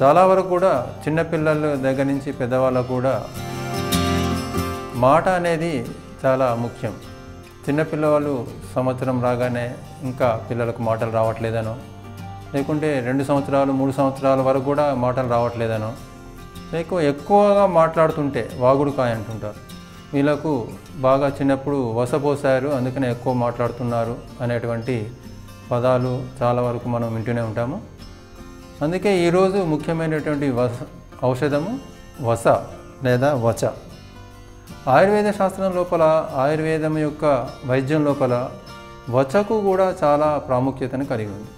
చాలా వరకు కూడా చిన్నపిల్లల దగ్గర నుంచి పెద్దవాళ్ళకు కూడా మాట అనేది చాలా ముఖ్యం. చిన్నపిల్లవాళ్ళు సంవత్సరం రాగానే ఇంకా పిల్లలకు మాటలు రావట్లేదనో లేకుంటే రెండు సంవత్సరాలు మూడు సంవత్సరాల వరకు కూడా మాటలు రావట్లేదనో లేక ఎక్కువగా మాట్లాడుతుంటే వాగుడుకాయ అంటుంటారు. వీళ్ళకు బాగా చిన్నప్పుడు వసపోసారు అందుకనే ఎక్కువ మాట్లాడుతున్నారు అనేటువంటి పదాలు చాలా వరకు మనం వింటూనే ఉంటాము. అందుకే ఈరోజు ముఖ్యమైనటువంటి వస ఔషధము వస లేదా వచ. ఆయుర్వేద శాస్త్రం లోపల ఆయుర్వేదం యొక్క వైద్యం లోపల వచకు కూడా చాలా ప్రాముఖ్యతను కలిగి ఉంది.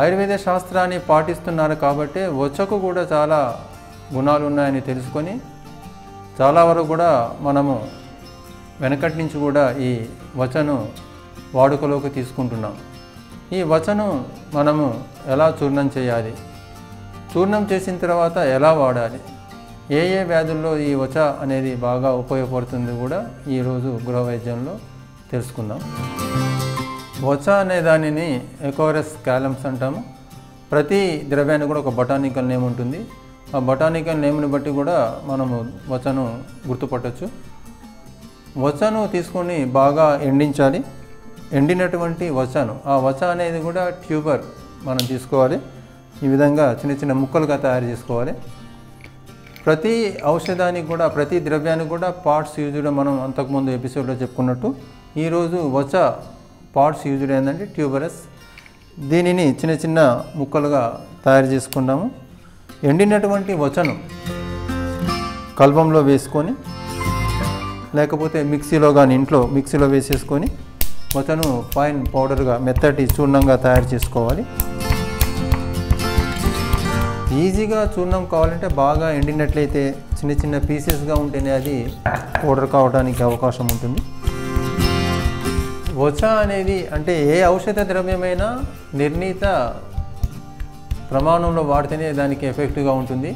ఆయుర్వేద శాస్త్రాన్ని పాటిస్తున్నారు కాబట్టి వచకు కూడా చాలా గుణాలు ఉన్నాయని తెలుసుకొని చాలా వరకు కూడా మనము వెనకటి నుంచి కూడా ఈ వచను వాడుకలోకి తీసుకుంటున్నాం. ఈ వచను మనము ఎలా చూర్ణం చేయాలి? చూర్ణం చేసిన తర్వాత ఎలా వాడాలి? ఏ ఏ వ్యాధుల్లో ఈ వచ అనేది బాగా ఉపయోగపడుతుంది కూడా ఈరోజు గృహవైద్యంలో తెలుసుకుందాం. వచ అనే దానిని ఎకోరస్ క్యాలమ్స్ అంటాము. ప్రతి ద్రవ్యానికి కూడా ఒక బొటానికల్ నేమ్ ఉంటుంది. ఆ బొటానికల్ నేమ్ని బట్టి కూడా మనము వచను గుర్తుపట్టచ్చు. వచను తీసుకొని బాగా ఎండించాలి. ఎండినటువంటి వచను ఆ వచ అనేది కూడా ట్యూబర్ మనం తీసుకోవాలి. ఈ విధంగా చిన్న చిన్న ముక్కలుగా తయారు చేసుకోవాలి. ప్రతి ఔషధానికి కూడా ప్రతి ద్రవ్యానికి కూడా పార్ట్స్ యూజ్డ్ మనం అంతకుముందు ఎపిసోడ్లో చెప్పుకున్నట్టు ఈరోజు వచ పార్ట్స్ యూజ్డ్ ఏంటంటే ట్యూబరస్. దీనిని చిన్న చిన్న ముక్కలుగా తయారు చేసుకున్నాము ఎండినటువంటి వచను కల్బంలో వేసుకొని లేకపోతే మిక్సీలో కానీ ఇంట్లో మిక్సీలో వేసేసుకొని మొత్తను ఫైన్ పౌడర్గా మెత్తటి చూర్ణంగా తయారు చేసుకోవాలి. ఈజీగా చూర్ణం కావాలంటే బాగా ఎండినట్లయితే చిన్న చిన్న పీసెస్గా ఉంటేనే అది పౌడర్ కావడానికి అవకాశం ఉంటుంది. వచ అనేది అంటే ఏ ఔషధ ద్రవ్యమైనా నిర్ణీత ప్రమాణంలో వాడితేనే దానికి ఎఫెక్టివ్గా ఉంటుంది.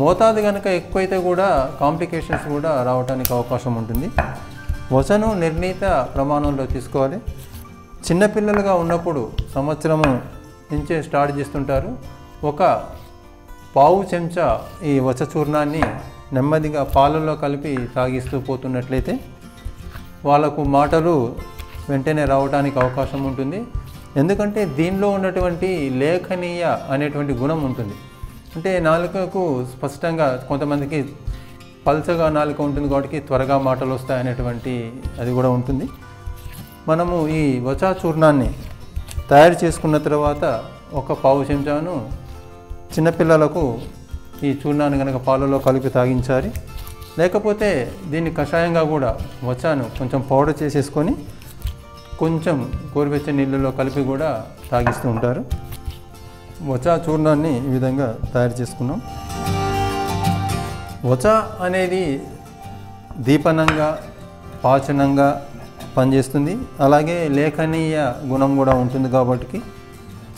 మోతాదు కనుక ఎక్కువైతే కూడా కాంప్లికేషన్స్ కూడా రావడానికి అవకాశం ఉంటుంది. వచను నిర్ణీత ప్రమాణంలో తీసుకోవాలి. చిన్నపిల్లలుగా ఉన్నప్పుడు సంవత్సరము నుంచే స్టార్ట్ చేస్తుంటారు. ఒక పావు చెంచా ఈ వస చూర్ణాన్ని నెమ్మదిగా పాలల్లో కలిపి తాగిస్తూ పోతున్నట్లయితే వాళ్ళకు మాటలు వెంటనే రావడానికి అవకాశం ఉంటుంది. ఎందుకంటే దీనిలో ఉన్నటువంటి లేఖనీయ అనేటువంటి గుణం ఉంటుంది. అంటే నాలుకకు స్పష్టంగా కొంతమందికి పల్చగా నాలుక ఉంటుంది కాబట్టి త్వరగా మాటలు వస్తాయనేటువంటి అది కూడా ఉంటుంది. మనము ఈ వచా చూర్ణాన్ని తయారు చేసుకున్న తర్వాత ఒక పావు చెంచాను చిన్నపిల్లలకు ఈ చూర్ణాన్ని కనుక పాలలో కలిపి తాగించాలి. లేకపోతే దీన్ని కషాయంగా కూడా వచాను కొంచెం పౌడర్ చేసేసుకొని కొంచెం గోరువెచ్చని నీళ్ళలో కలిపి కూడా తాగిస్తూ ఉంటారు. వచా చూర్ణాన్ని ఈ విధంగా తయారు చేసుకున్నాం. వచ అనేది దీపనంగా పాచనంగా పనిచేస్తుంది. అలాగే లేఖనీయ గుణం కూడా ఉంటుంది కాబట్టి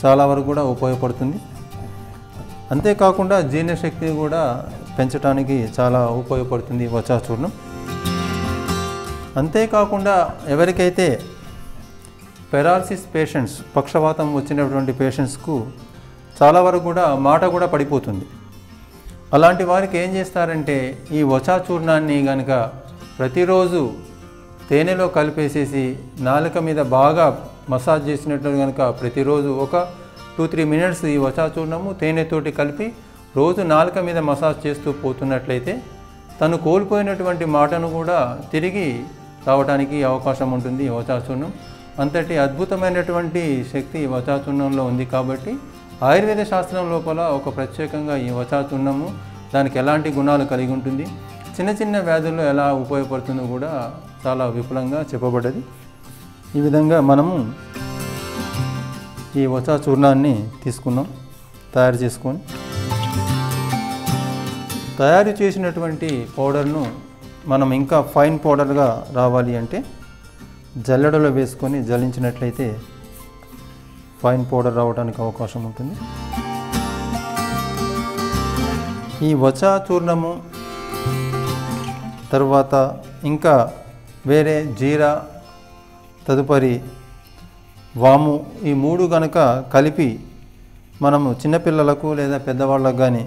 చాలా వరకు కూడా ఉపయోగపడుతుంది. అంతేకాకుండా జీర్ణశక్తి కూడా పెంచడానికి చాలా ఉపయోగపడుతుంది వచా చూర్ణం అంతేకాకుండా ఎవరికైతే పెరాలసిస్ పేషెంట్స్ పక్షవాతం వచ్చినటువంటి పేషెంట్స్కు చాలా వరకు కూడా మాట కూడా పడిపోతుంది. అలాంటి వారికి ఏం చేస్తారంటే ఈ వచా చూర్ణాన్ని కనుక ప్రతిరోజు తేనెలో కలిపేసేసి నాలుక మీద బాగా మసాజ్ చేసినట్లు కనుక ప్రతిరోజు ఒక టూ త్రీ మినిట్స్ ఈ వచా చూర్ణము తేనెతోటి కలిపి రోజు నాలుక మీద మసాజ్ చేస్తూ పోతున్నట్లయితే తను కోల్పోయినటువంటి మాటను కూడా తిరిగి రావడానికి అవకాశం ఉంటుంది ఈ అంతటి అద్భుతమైనటువంటి శక్తి వచాచూర్ణంలో చూర్ణంలో ఉంది కాబట్టి ఆయుర్వేద శాస్త్రం లోపల ఒక ప్రత్యేకంగా ఈ వచా చూర్ణము దానికి ఎలాంటి గుణాలు కలిగి ఉంటుంది చిన్న చిన్న వ్యాధుల్లో ఎలా ఉపయోగపడుతుందో కూడా చాలా విపులంగా చెప్పబడ్డది. ఈ విధంగా మనము ఈ వచా చూర్ణాన్ని తీసుకున్నాం తయారు చేసుకొని. తయారు చేసినటువంటి పౌడర్ను మనం ఇంకా ఫైన్ పౌడర్గా రావాలి అంటే జల్లెడలో వేసుకొని జలించినట్లయితే ఫైన్ పౌడర్ రావడానికి అవకాశం ఉంటుంది. ఈ వచా చూర్ణము తర్వాత ఇంకా వేరే జీరా తదుపరి వాము ఈ మూడు కనుక కలిపి మనము చిన్నపిల్లలకు లేదా పెద్దవాళ్ళకు కానీ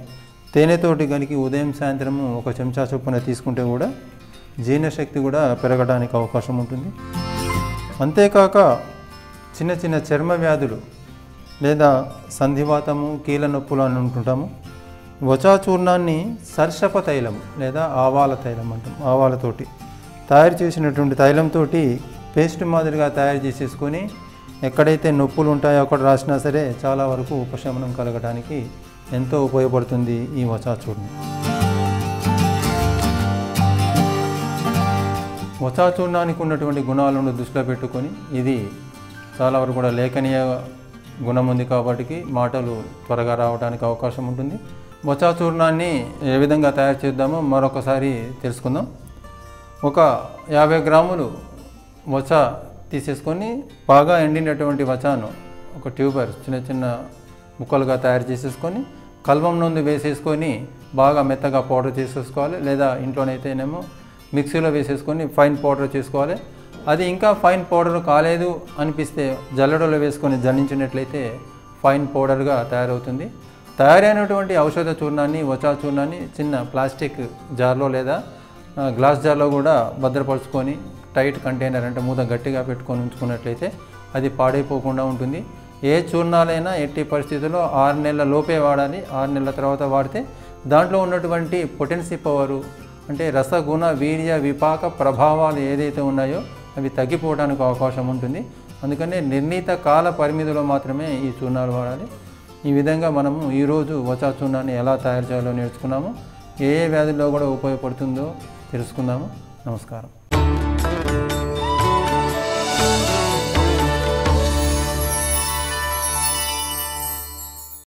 తేనెతోటి కనుక ఉదయం సాయంత్రము ఒక చెంచా చొప్పున తీసుకుంటే కూడా జీర్ణశక్తి కూడా పెరగడానికి అవకాశం ఉంటుంది. అంతేకాక చిన్న చిన్న చర్మ వ్యాధులు లేదా సంధివాతము కీళ్ళ నొప్పులు అని ఉంటుంటాము వచాచూర్ణాన్ని సర్షప తైలం లేదా ఆవాల తైలం అంటాం ఆవాలతోటి తయారు చేసినటువంటి తైలంతో పేస్ట్ మాదిరిగా తయారు చేసేసుకొని ఎక్కడైతే నొప్పులు ఉంటాయో అక్కడ రాసినా సరే చాలా వరకు ఉపశమనం కలగడానికి ఎంతో ఉపయోగపడుతుంది ఈ వచాచూర్ణం. చూర్ణం చూర్ణానికి ఉన్నటువంటి గుణాలను దృష్టిలో పెట్టుకొని ఇది చాలా వరకు కూడా లేఖనీయ గుణం ఉంది కాబట్టి మాటలు త్వరగా రావడానికి అవకాశం ఉంటుంది. బొచ్చా చూర్ణాన్ని ఏ విధంగా తయారు చేద్దామో మరొకసారి తెలుసుకుందాం. ఒక యాభై గ్రాములు వచ తీసేసుకొని బాగా ఎండినటువంటి వచాను ఒక ట్యూబర్ చిన్న చిన్న ముక్కలుగా తయారు చేసేసుకొని కల్వం నుండి వేసేసుకొని బాగా మెత్తగా పౌడర్ చేసేసుకోవాలి. లేదా ఇంట్లోనైతేనేమో మిక్సీలో వేసేసుకొని ఫైన్ పౌడర్ చేసుకోవాలి. అది ఇంకా ఫైన్ పౌడర్ కాలేదు అనిపిస్తే జల్లడలో వేసుకొని జన్నించినట్లయితే ఫైన్ పౌడర్గా తయారవుతుంది. తయారైనటువంటి ఔషధ చూర్ణాన్ని వచా చూర్ణాన్ని చిన్న ప్లాస్టిక్ జార్లో లేదా గ్లాస్ జార్లో కూడా భద్రపరుచుకొని టైట్ కంటైనర్ అంటే మూత గట్టిగా పెట్టుకొని ఉంచుకున్నట్లయితే అది పాడైపోకుండా ఉంటుంది. ఏ చూర్ణాలైనా ఎట్టి పరిస్థితుల్లో ఆరు నెలల లోపే వాడాలి. ఆరు నెలల తర్వాత వాడితే దాంట్లో ఉన్నటువంటి పొటెన్సీ పవరు అంటే రసగుణ వీర్య విపాక ప్రభావాలు ఏదైతే ఉన్నాయో అవి తగ్గిపోవడానికి అవకాశం ఉంటుంది. అందుకనే నిర్ణీత కాల పరిమితిలో మాత్రమే ఈ చూర్ణాలు వాడాలి. ఈ విధంగా మనము ఈరోజు వచా చూర్ణాన్ని ఎలా తయారు చేయాలో నేర్చుకున్నాము. ఏ ఏ వ్యాధుల్లో కూడా ఉపయోగపడుతుందో తెలుసుకుందాము. నమస్కారం.